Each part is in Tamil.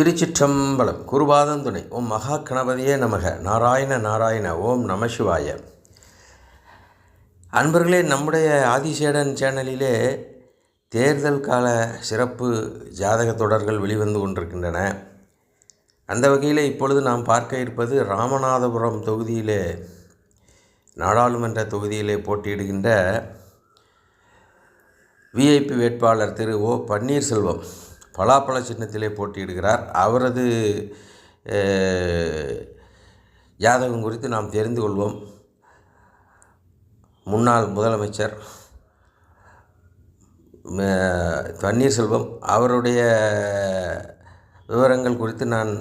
திருச்சிற்றம்பலம் குருபாதம் துணை ஓம் மகா கணபதியே நமக. நாராயண நாராயண. ஓம் நம சிவாய. அன்பர்களே நம்முடைய ஆதிசேடன் சேனலிலே தேர்தல் கால சிறப்பு ஜாதக தொடர்கள் வெளிவந்து கொண்டிருக்கின்றன. அந்த வகையில் இப்பொழுது நாம் பார்க்க இருப்பது ராமநாதபுரம் தொகுதியிலே நாடாளுமன்ற தொகுதியிலே போட்டியிடுகின்ற விஐபி வேட்பாளர் திரு ஓ பன்னீர்செல்வம். பலாப்பழ சின்னத்திலே போட்டியிடுகிறார். அவரது ஜாதகம் குறித்து நாம் தெரிந்து கொள்வோம். முன்னாள் முதலமைச்சர் பன்னீர்செல்வம் அவருடைய விவரங்கள் குறித்து நான்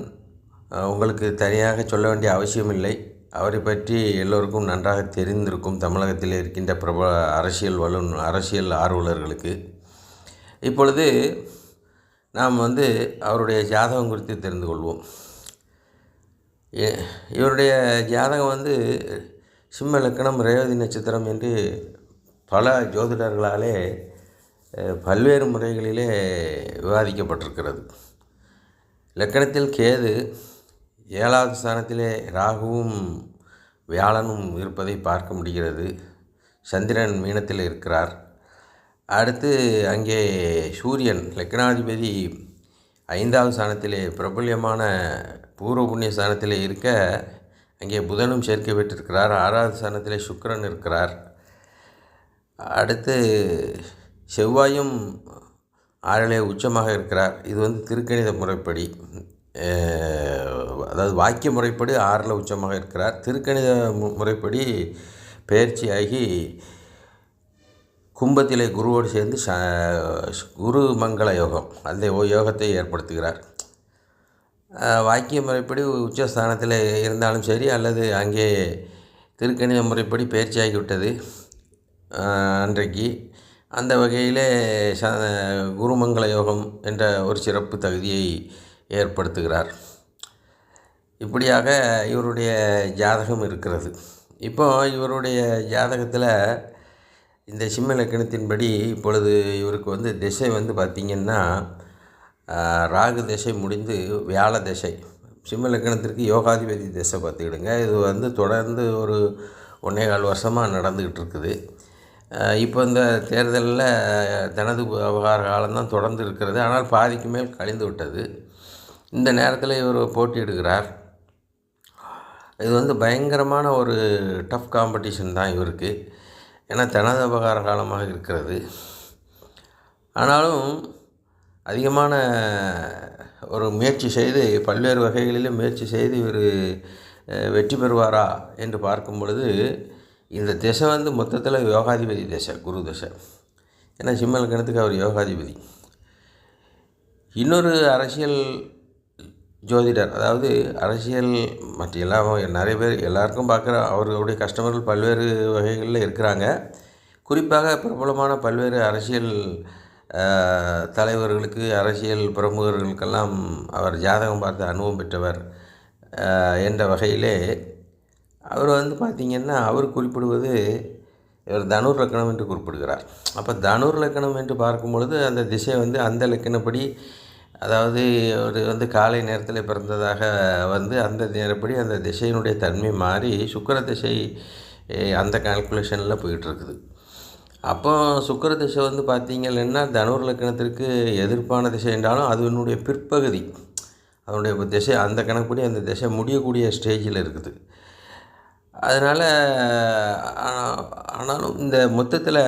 உங்களுக்கு தனியாக சொல்ல வேண்டிய அவசியமில்லை. அவரை பற்றி எல்லோருக்கும் நன்றாக தெரிந்திருக்கும் தமிழகத்தில் இருக்கின்ற பிரபல அரசியல் வல்லுந அரசியல் ஆர்வலர்களுக்கு. இப்பொழுது நாம் வந்து அவருடைய ஜாதகம் குறித்து தெரிந்து கொள்வோம். இவருடைய ஜாதகம் வந்து சிம்ம லக்கணம் ரேவதி நட்சத்திரம் என்று பல ஜோதிடர்களாலே பல்வேறு முறைகளிலே விவாதிக்கப்பட்டிருக்கிறது. லக்கணத்தில் கேது ஏழாவது ஸ்தானத்திலே ராகுவும் வியாழனும் இருப்பதை பார்க்க முடிகிறது. சந்திரன் மீனத்தில் இருக்கிறார். அடுத்து அங்கே சூரியன் லக்னாதிபதி ஐந்தாவது ஸ்தானத்திலே பிரபல்யமான பூர்வ புண்ணிய ஸ்தானத்திலே இருக்க அங்கே புதனும் சேர்க்கை பெற்றிருக்கிறார். ஆறாவது ஸ்தானத்திலே சுக்கிரன் இருக்கிறார். அடுத்து செவ்வாயும் ஆறிலே உச்சமாக இருக்கிறார். இது வந்து திருக்கணித முறைப்படி அதாவது வாக்கிய முறைப்படி ஆறில் உச்சமாக இருக்கிறார். திருக்கணித மு- முறைப்படி பயிற்சியாகி கும்பத்திலே குருவோடு சேர்ந்து ச குரு மங்கள யோகம். அந்த ஓ- யோகத்தை ஏற்படுத்துகிறார். வாக்கிய முறைப்படி உச்சஸ்தானத்தில் இருந்தாலும் சரி அல்லது அங்கே திருக்கணித முறைப்படி பயிற்சியாகிவிட்டது அன்றைக்கு. அந்த வகையிலே ச குருமங்கள யோகம் என்ற ஒரு சிறப்பு தகுதியை ஏற்படுத்துகிறார். இப்படியாக இவருடைய ஜாதகம் இருக்கிறது. இப்போ இவருடைய ஜாதகத்தில் இந்த சிம்ம லக்கணத்தின்படி இப்பொழுது இவருக்கு வந்து திசை வந்து பார்த்திங்கன்னா ராகு திசை முடிந்து வியாழ திசை. சிம்ம லக்கணத்திற்கு யோகாதிபதி திசை பார்த்துக்கிடுங்க. இது வந்து தொடர்ந்து ஒரு ஒன்றே கால் வருஷமாக நடந்துக்கிட்டு இருக்குது இப்போ இந்த தேர்தலில் தனது விவகார காலம்தான் தொடர்ந்து இருக்கிறது. ஆனால் பாதிக்கு மேல் கழிந்து விட்டது. இந்த நேரத்தில் இவர் போட்டியிடுகிறார். இது வந்து பயங்கரமான ஒரு டஃப் காம்படிஷன் தான் இவருக்கு. ஏன்னா தனது அபகார காலமாக இருக்கிறது. ஆனாலும் அதிகமான ஒரு முயற்சி செய்து பல்வேறு வகைகளிலும் முயற்சி செய்து இவர் வெற்றி பெறுவாரா என்று பார்க்கும் பொழுது இந்த திசை வந்து மொத்தத்தில் யோகாதிபதி திசை குரு திசை. ஏன்னா சிம்மல் கணத்துக்கு அவர் யோகாதிபதி. இன்னொரு அரசியல் ஜோதிடர் அதாவது அரசியல் மற்ற எல்லா நிறைய பேர் எல்லாருக்கும் பார்க்குற அவர்களுடைய கஸ்டமர்கள் பல்வேறு வகைகளில் இருக்கிறாங்க. குறிப்பாக பிரபலமான பல்வேறு அரசியல் தலைவர்களுக்கு அரசியல் பிரமுகர்களுக்கெல்லாம் அவர் ஜாதகம் பார்த்து அனுபவம் பெற்றவர் என்ற வகையிலே அவர் வந்து பார்த்திங்கன்னா அவர் குறிப்பிடுவது இவர் தனுர் லக்கணம் என்று குறிப்பிடுகிறார். அப்போ தனுர் லக்கணம் என்று பார்க்கும் பொழுது அந்த திசை வந்து அந்த லக்கணப்படி அதாவது அவர் வந்து காலை நேரத்தில் பிறந்ததாக வந்து அந்த நேரப்படி அந்த திசையினுடைய தன்மை மாறி சுக்கிர திசை அந்த கால்குலேஷனில் போயிட்டுருக்குது. அப்போ சுக்கர திசை வந்து பார்த்தீங்கன்னா தனுர் லக்கணத்திற்கு எதிர்ப்பான திசை என்றாலும் என்னுடைய பிற்பகுதி. அதனுடைய திசை அந்த கணக்குப்படி அந்த திசை முடியக்கூடிய ஸ்டேஜில் இருக்குது. அதனால் ஆனாலும் இந்த மொத்தத்தில்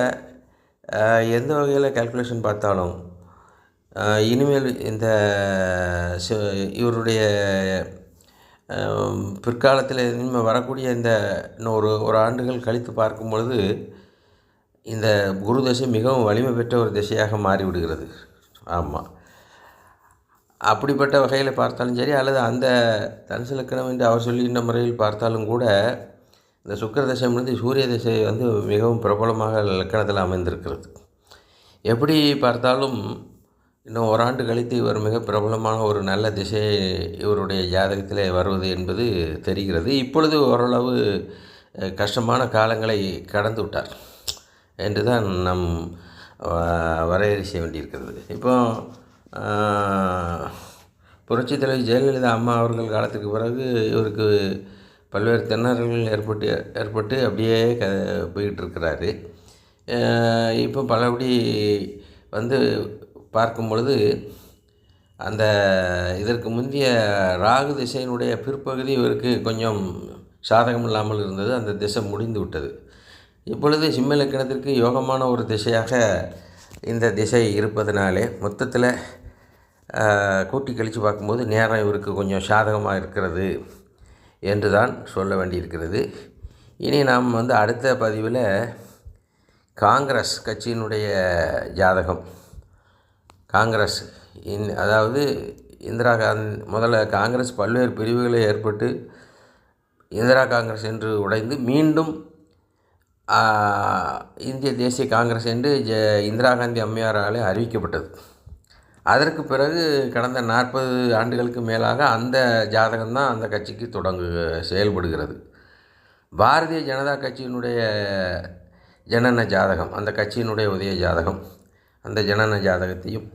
எந்த வகையில் கால்குலேஷன் பார்த்தாலும் இனிமேல் இந்த இவருடைய பிற்காலத்தில் இனிமேல் வரக்கூடிய இந்த இன்னும் ஒரு ஒரு ஆண்டுகள் கழித்து பார்க்கும் பொழுது இந்த குரு தசை மிகவும் வலிமை பெற்ற ஒரு திசையாக மாறிவிடுகிறது. ஆமாம் அப்படிப்பட்ட வகையில் பார்த்தாலும் சரி அல்லது அந்த தனுசு லக்கணம் என்று அவர் சொல்லுகின்ற முறையில் பார்த்தாலும் கூட இந்த சுக்கர தசை வந்து சூரிய தசை வந்து மிகவும் பிரபலமாக லக்கணத்தில் அமைந்திருக்கிறது. எப்படி பார்த்தாலும் இன்னும் ஓராண்டு கழித்து இவர் மிக பிரபலமான ஒரு நல்ல திசை இவருடைய ஜாதகத்திலே வருவது என்பது தெரிகிறது. இப்பொழுது ஓரளவு கஷ்டமான காலங்களை கடந்து விட்டார் என்று தான் நம் வரையறை செய்ய வேண்டியிருக்கிறது. இப்போ புரட்சி புரட்சித் தலைவி ஜெயலலிதா அம்மா அவர்கள் காலத்துக்கு பிறகு இவருக்கு பல்வேறு திணறல்கள் ஏற்பட்டு ஏற்பட்டு அப்படியே க போய்கிட்டு இருக்கிறாரு. இப்போ பலபடி வந்து பார்க்கும் பொழுது அந்த இதற்கு முந்தைய ராகு திசையினுடைய பிற்பகுதி இவருக்கு கொஞ்சம் சாதகம் இல்லாமல் இருந்தது. அந்த திசை முடிந்து விட்டது. இப்பொழுது சிம்ம இலக்கணத்திற்கு யோகமான ஒரு திசையாக இந்த திசை இருப்பதனாலே மொத்தத்தில் கூட்டி கழித்து பார்க்கும்போது நேரம் இவருக்கு கொஞ்சம் சாதகமாக இருக்கிறது என்று தான் சொல்ல வேண்டியிருக்கிறது. இனி நாம் வந்து அடுத்த பதிவில் காங்கிரஸ் கட்சியினுடைய ஜாதகம். காங்கிரஸ். இன் அதாவது இந்திரா காந்தி முதல்ல காங்கிரஸ் பல்வேறு பிரிவுகளை ஏற்பட்டு இந்திரா காங்கிரஸ் என்று உடைந்து மீண்டும் இந்திய தேசிய காங்கிரஸ் என்று ஜ இந்திரா காந்தி அம்மையாராலே அறிவிக்கப்பட்டது. அதற்கு பிறகு கடந்த நாற்பது ஆண்டுகளுக்கு மேலாக அந்த ஜாதகம்தான் அந்த கட்சிக்கு தொடங்கு செயல்படுகிறது. பாரதிய ஜனதா கட்சியினுடைய ஜனன ஜாதகம் அந்த கட்சியினுடைய உதய ஜாதகம் அந்த ஜனன ஜாதகத்தையும்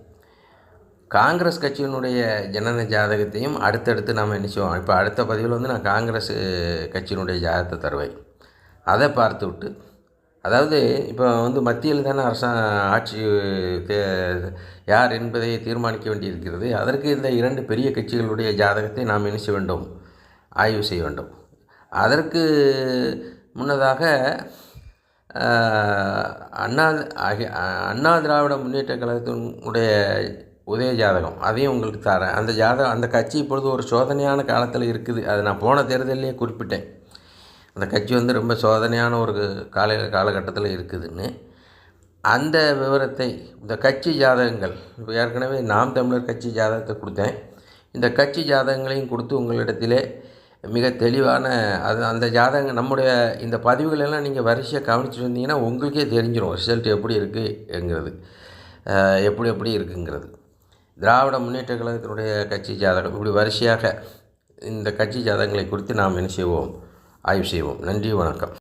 காங்கிரஸ் கட்சியினுடைய ஜனன ஜாதகத்தையும் அடுத்தடுத்து நாம் என்ன செய்வோம்? இப்போ அடுத்த பதிவில் வந்து நான் காங்கிரஸ் கட்சியினுடைய ஜாதகத்தை தருவேன். அதை பார்த்து விட்டு அதாவது இப்போ வந்து மத்தியில் தானே அரசா ஆட்சி தே யார் என்பதை தீர்மானிக்க வேண்டியிருக்கிறது. அதற்கு இந்த இரண்டு பெரிய கட்சிகளுடைய ஜாதகத்தை நாம் என்ன செய்ய வேண்டும்? ஆய்வு செய்ய வேண்டும். அதற்கு முன்னதாக அண்ணா அண்ணா திராவிட முன்னேற்ற கழகத்தினுடைய உதய ஜாதகம். அதையும் உங்களுக்கு தரேன். அந்த ஜாதகம் அந்த கட்சி இப்பொழுது ஒரு சோதனையான காலத்தில் இருக்குது. அதை நான் போன தேர்தலையே குறிப்பிட்டேன். அந்த கட்சி வந்து ரொம்ப சோதனையான ஒரு கால காலகட்டத்தில் இருக்குதுன்னு. அந்த விவரத்தை இந்த கட்சி ஜாதகங்கள் இப்போ ஏற்கனவே நாம் தமிழர் கட்சி ஜாதகத்தை கொடுத்தேன். இந்த கட்சி ஜாதகங்களையும் கொடுத்து உங்களிடத்திலே மிக தெளிவான அது அந்த ஜாதகங்கள் நம்முடைய இந்த பதிவுகளெல்லாம் நீங்கள் வரிசையாக கவனிச்சுட்டு வந்தீங்கன்னா உங்களுக்கே தெரிஞ்சிடும் ரிசல்ட் எப்படி இருக்குங்கிறது எப்படி எப்படி இருக்குங்கிறது. திராவிட முன்னேற்ற கழகத்தினுடைய கட்சி ஜாதகம் இப்படி வரிசையாக இந்த கட்சி ஜாதகங்களை குறித்து நாம் என்ன செய்வோம்? ஆய்வு செய்வோம். நன்றி வணக்கம்.